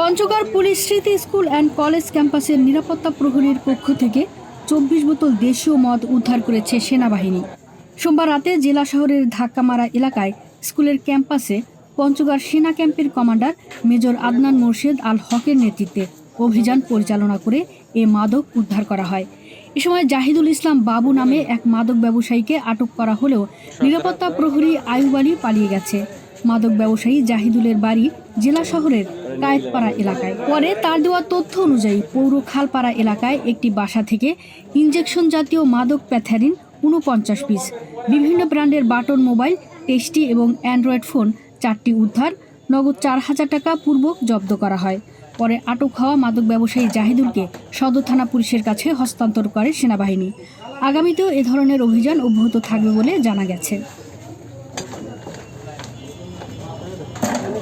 Panchagarh police Smriti school and college ক্যাম্পাসের নিরাপত্তা প্রহরীর পক্ষ থেকে চব্বিশ বোতল দেশীয় মদ উদ্ধার করেছে সেনাবাহিনী। সোমবার রাতে জেলা শহরের ধাক্কামারা এলাকায় স্কুলের ক্যাম্পাসে পঞ্চগড় সেনা ক্যাম্পের কমান্ডার মেজর আদনান মোর্শেদ আল হকের নেতৃত্বে অভিযান পরিচালনা করে এ মাদক উদ্ধার করা হয়। এ সময় জাহিদুল ইসলাম বাবু নামে এক মাদক ব্যবসায়ীকে আটক করা হলেও নিরাপত্তা প্রহরী আয়ুব আলী পালিয়ে গেছে। মাদক ব্যবসায়ী জাহিদুলের বাড়ি জেলা শহরের কায়েতপাড়া এলাকায়। পরে তার দেওয়া তথ্য অনুযায়ী পৌর খালপাড়া এলাকায় একটি বাসা থেকে ইঞ্জেকশন জাতীয় মাদক প্যাথারিন উনপঞ্চাশ পিস, বিভিন্ন ব্র্যান্ডের বাটন মোবাইল, টেস্টি এবং অ্যান্ড্রয়েড ফোন, চারটি উদ্ধার, নগদ চার হাজার টাকা পূর্বক জব্দ করা হয়। পরে আটক হওয়া মাদক ব্যবসায়ী জাহিদুলকে সদর থানা পুলিশের কাছে হস্তান্তর করে সেনাবাহিনী। আগামীতেও এ ধরনের অভিযান অব্যাহত থাকবে বলে জানা গেছে।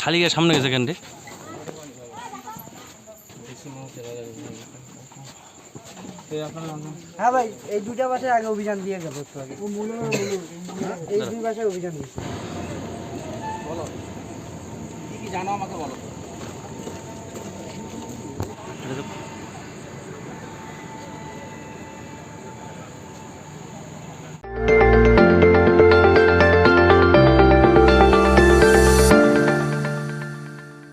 খালি গিয়ে সামনে গেছে কেন রে? হ্যাঁ ভাই এই দুটা বাসায় আগে অভিযান দিয়ে গেল একটু আগে। এই দুই বাসায় অভিযান দিয়েছে বলো। কি কি জানো আমাকে বলো।